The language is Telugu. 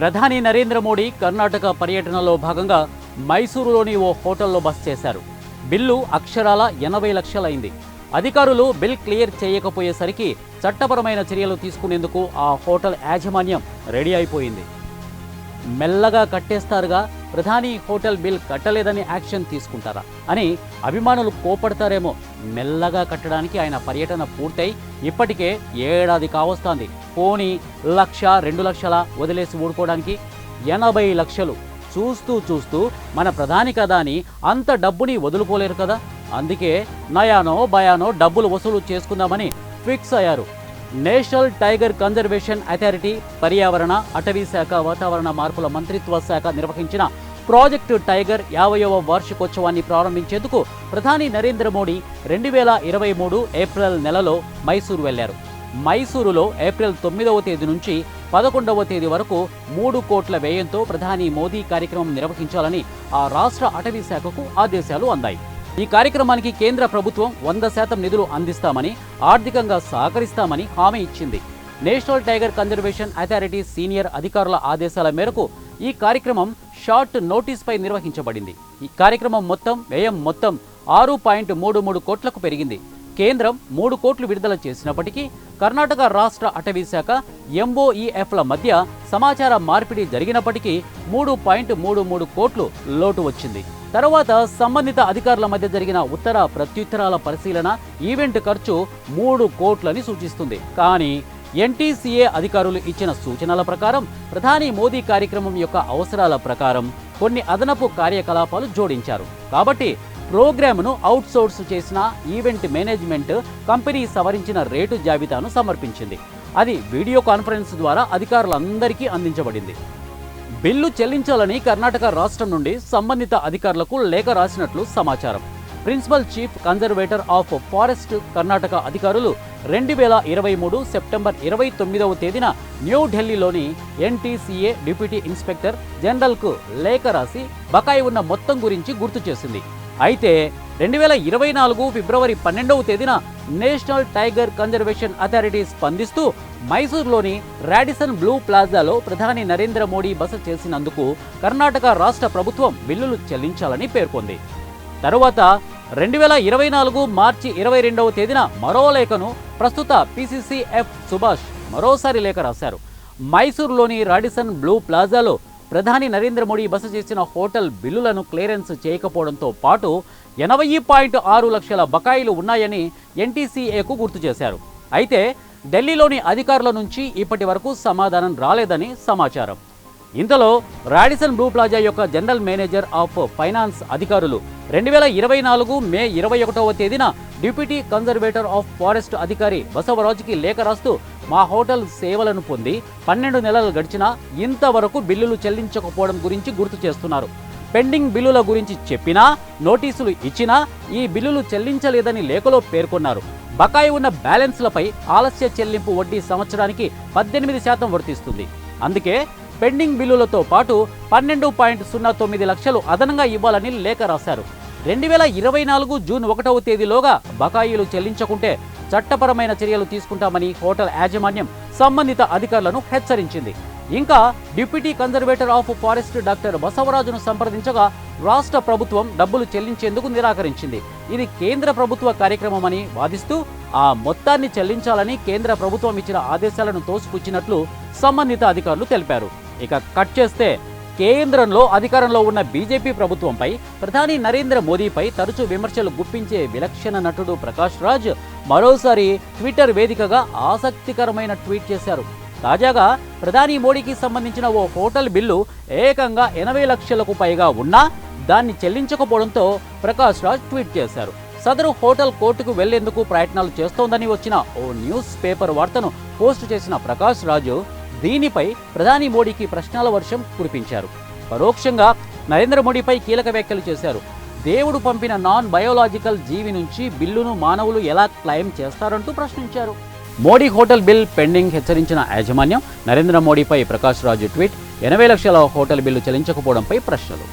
ప్రధాని నరేంద్ర మోడీ కర్ణాటక పర్యటనలో భాగంగా మైసూరులోని ఓ హోటల్లో బస చేశారు. బిల్లు అక్షరాల ఎనభై లక్షలైంది. అధికారులు బిల్ క్లియర్ చేయకపోయేసరికి చట్టపరమైన చర్యలు తీసుకునేందుకు ఆ హోటల్ యాజమాన్యం రెడీ అయిపోయింది. మెల్లగా కట్టేస్తారుగా ప్రధాని హోటల్ బిల్ కట్టలేదని యాక్షన్ తీసుకుంటారా అని అభిమానులు కోపడతారేమో మెల్లగా కట్టడానికి ఆయన పర్యటన పూర్తయి ఇప్పటికే ఏడాది కావస్తోంది. పోనీ లక్ష రెండు లక్షల వదిలేసి ఊడుకోవడానికి ఎనభై లక్షలు చూస్తూ చూస్తూ మన ప్రధాని కదా అని అంత డబ్బుని వదులుకోలేరు కదా. అందుకే నయానో భయానో డబ్బులు వసూలు చేసుకుందామని ఫిక్స్ అయ్యారు. నేషనల్ టైగర్ కన్జర్వేషన్ అథారిటీ పర్యావరణ అటవీ శాఖ వాతావరణ మార్పుల మంత్రిత్వ శాఖ నిర్వహించిన ప్రాజెక్టు టైగర్ యాభైవ వార్షికోత్సవాన్ని ప్రారంభించేందుకు ప్రధాని నరేంద్ర మోడీ రెండు వేల ఇరవై మూడు ఏప్రిల్ నెలలో మైసూరు వెళ్ళారు. మైసూరులో ఏప్రిల్ తొమ్మిదవ తేదీ నుంచి పదకొండవ తేదీ వరకు మూడు కోట్ల వ్యయంతో ప్రధాని మోదీ కార్యక్రమం నిర్వహించాలని ఆ రాష్ట్ర అటవీ శాఖకు ఆదేశాలు అందాయి. ఈ కార్యక్రమానికి కేంద్ర ప్రభుత్వం వంద శాతం నిధులు అందిస్తామని ఆర్థికంగా సహకరిస్తామని హామీ ఇచ్చింది. National tiger conservation authority senior అధికారుల ఆదేశాల మేరకు ఈ కార్యక్రమం షార్ట్ నోటీస్పై నిర్వహించబడింది. ఈ కార్యక్రమం మొత్తం వ్యయం మొత్తం ఆరు పాయింట్ మూడు మూడు కోట్లకు పెరిగింది. కేంద్రం మూడు కోట్లు విడుదల చేసినప్పటికీ కర్ణాటక రాష్ట్ర అటవీ శాఖ ఎంఓఈఎఫ్ల మధ్య సమాచార మార్పిడి జరిగినప్పటికీ మూడు పాయింట్ మూడు మూడు కోట్లు లోటు వచ్చింది. తర్వాత సంబంధిత అధికారుల మధ్య జరిగిన ఉత్తర ప్రత్యుత్తరాల పరిశీలన ఈవెంట్ ఖర్చు మూడు కోట్లని సూచిస్తుంది. కానీ ఎన్టీసీఏ అధికారులు ఇచ్చిన సూచనల ప్రకారం ప్రధాని మోదీ కార్యక్రమం యొక్క అవసరాల ప్రకారం కొన్ని అదనపు కార్యకలాపాలు జోడించారు. కాబట్టి ప్రోగ్రామ్ను అవుట్సోర్స్ చేసిన ఈవెంట్ మేనేజ్మెంట్ కంపెనీ సవరించిన రేటు జాబితాను సమర్పించింది. అది వీడియో కాన్ఫరెన్స్ ద్వారా అధికారులందరికీ అందించబడింది. బిల్లు చెల్లించాలని కర్ణాటక రాష్ట్రం నుండి సంబంధిత అధికారులకు లేఖ రాసినట్లు సమాచారం. Principal chief conservator of forest Karnataka అధికారులు రెండు వేల ఇరవై మూడు సెప్టెంబర్ ఇరవై తొమ్మిదవ తేదీన న్యూఢిల్లీలోని ఎన్టీసీఏ డిప్యూటీ ఇన్స్పెక్టర్ జనరల్కు లేఖ రాసి బకాయి ఉన్న మొత్తం గురించి గుర్తు చేసింది. అయితే రెండు వేల ఇరవై నాలుగు ఫిబ్రవరి పన్నెండవ తేదీన నేషనల్ టైగర్ కన్జర్వేషన్ అథారిటీ స్పందిస్తూ మైసూరులోని రాడిసన్ బ్లూ ప్లాజాలో ప్రధాని నరేంద్ర మోడీ బస చేసినందుకు కర్ణాటక రాష్ట్ర ప్రభుత్వం బిల్లులు చెల్లించాలని పేర్కొంది. తరువాత రెండు వేల ఇరవై నాలుగు మార్చి ఇరవై రెండవ తేదీన మరో లేఖను ప్రస్తుత పిసిసిఎఫ్ సుభాష్ మరోసారి లేఖ రాశారు. మైసూరులోని రాడిసన్ బ్లూ ప్లాజాలో ప్రధాని నరేంద్ర మోడీ బస చేసిన హోటల్ బిల్లులను క్లియరెన్స్ చేయకపోవడంతో పాటు ఎనభై పాయింట్ ఆరు లక్షల బకాయిలు ఉన్నాయని ఎన్టీసీఏకు గుర్తు చేశారు. అయితే ఢిల్లీలోని అధికారుల నుంచి ఇప్పటి వరకు సమాధానం రాలేదని సమాచారం. ఇంతలో రాడిసన్ బ్లూ ప్లాజా యొక్క జనరల్ మేనేజర్ ఆఫ్ ఫైనాన్స్ అధికారులు రెండు వేల ఇరవై నాలుగు మే ఇరవై ఒకటవ తేదీన డిప్యూటీ కన్జర్వేటర్ ఆఫ్ ఫారెస్ట్ అధికారి బసవరాజుకి లేఖ రాస్తూ మా హోటల్ సేవలను పొంది పన్నెండు నెలలు గడిచినా ఇంతవరకు బిల్లులు చెల్లించకపోవడం గురించి గుర్తు చేస్తున్నారు. పెండింగ్ బిల్లుల గురించి చెప్పినా నోటీసులు ఇచ్చినా ఈ బిల్లులు చెల్లించలేదని లేఖలో పేర్కొన్నారు. బకాయి ఉన్న బ్యాలెన్స్లపై ఆలస్య చెల్లింపు వడ్డీ సంవత్సరానికి పద్దెనిమిది శాతం వర్తిస్తుంది. అందుకే పెండింగ్ బిల్లులతో పాటు పన్నెండు పాయింట్ సున్నా తొమ్మిది లక్షలు అదనంగా ఇవ్వాలని లేఖ రాశారు. రెండు వేల ఇరవై నాలుగు జూన్ ఒకటవ తేదీలోగా బకాయిలు చెల్లించకుంటే చట్టపరమైన చర్యలు తీసుకుంటామని హోటల్ యాజమాన్యం సంబంధిత అధికారులను హెచ్చరించింది. ఇంకా deputy conservator of forest doctor బసవరాజును సంప్రదించగా రాష్ట్ర ప్రభుత్వం డబ్బులు చెల్లించేందుకు నిరాకరించింది. ఇది కేంద్ర ప్రభుత్వ కార్యక్రమమని వాదిస్తూ ఆ మొత్తాన్ని చెల్లించాలని కేంద్ర ప్రభుత్వం ఇచ్చిన ఆదేశాలను తోసిపుచ్చినట్లు సంబంధిత అధికారులు తెలిపారు. ఇక కట్ చేస్తే కేంద్రంలో అధికారంలో ఉన్న బీజేపీ ప్రభుత్వంపై ప్రధాని నరేంద్ర మోదీపై తరచూ విమర్శలు గుప్పించే విలక్షణ నటుడు ప్రకాష్ రాజ్ మరోసారి ట్విట్టర్ వేదికగా ఆసక్తికరమైన ట్వీట్ చేశారు. తాజాగా ప్రధాని మోడీకి సంబంధించిన ఓ హోటల్ బిల్లు ఏకంగా ఎనభై లక్షలకు పైగా ఉన్నా దాన్ని చెల్లించకపోవడంతో ప్రకాష్ రాజ్ ట్వీట్ చేశారు. సదరు హోటల్ కోర్టుకు వెళ్ళేందుకు ప్రయత్నాలు చేస్తోందని వచ్చిన ఓ న్యూస్ పేపర్ వార్తను పోస్ట్ చేసిన ప్రకాష్ రాజు దీనిపై ప్రధాని మోడీకి ప్రశ్నల వర్షం కురిపించారు. పరోక్షంగా నరేంద్ర మోడీపై కీలక వ్యాఖ్యలు చేశారు. దేవుడు పంపిన నాన్ బయోలాజికల్ జీవి నుంచి బిల్లును మానవులు ఎలా క్లెయిమ్ చేస్తారంటూ ప్రశ్నించారు. మోడీ హోటల్ బిల్ పెండింగ్ హెచ్చరించిన యాజమాన్యం నరేంద్ర మోడీపై ప్రకాష్ రాజు ట్వీట్ ఎనభై లక్షల హోటల్ బిల్లు చెల్లించకపోవడంపై ప్రశ్నలు.